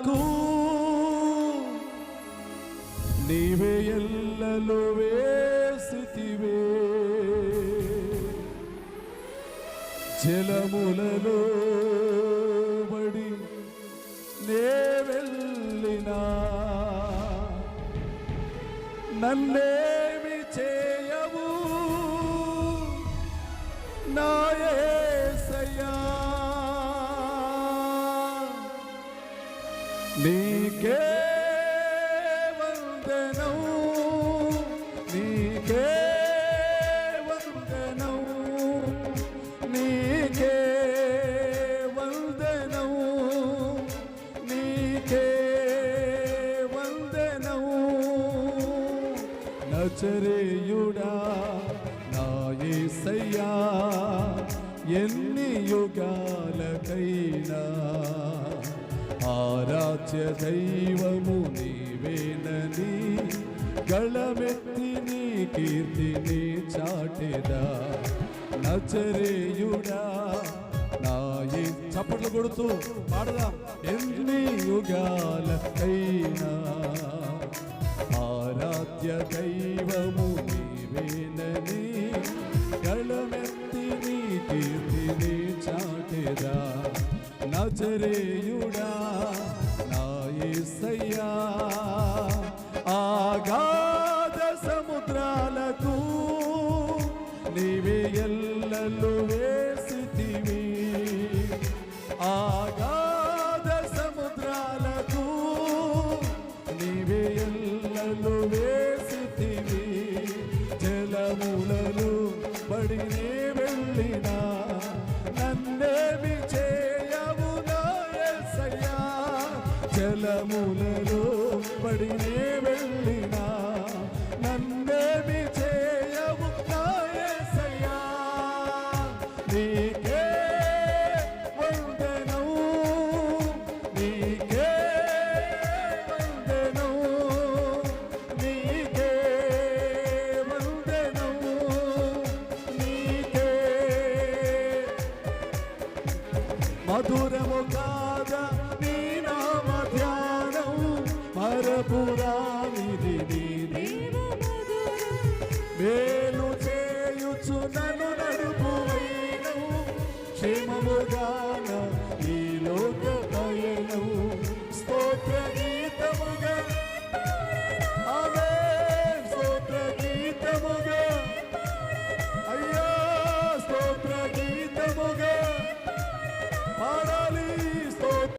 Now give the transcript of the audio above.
నాకు నీవే ఎల్లలో వేసితివే జలములలో బడి నే వెళ్ళినా. నన్నే నీకే వందనం నీకే వందనం నీకే వందనం నీకే వందనం. నచరేయుడా నా యేసయ్యా ఎన్ని యుగాలకైనా ఆరాధ్య దైవము నీవేనని గళమెత్తి నీ కీర్తిని చాటెదా. నచరేయుడా నాయి. చప్పట్లు కొడుతూ పాడదాం. ఎన్ని యుగాలకైనా ఆరాధ్య దైవము నీవేనని గళమెత్తి నీ కీర్తిని చాటెదా. నచరేయుడా ఆగాధ సముద్రాలకు నీవే ఎల్లలు వేసితివి జలములను పడినే వెళ్ళినా నన్నేమి చేయవు నాయసయ్యా జలములలో పడినే వెళ్ళినా నన్నేమి చేయవు నాయసయ్యా నీకు మధురము కాదా? నీ నామ ధ్యానం మరపు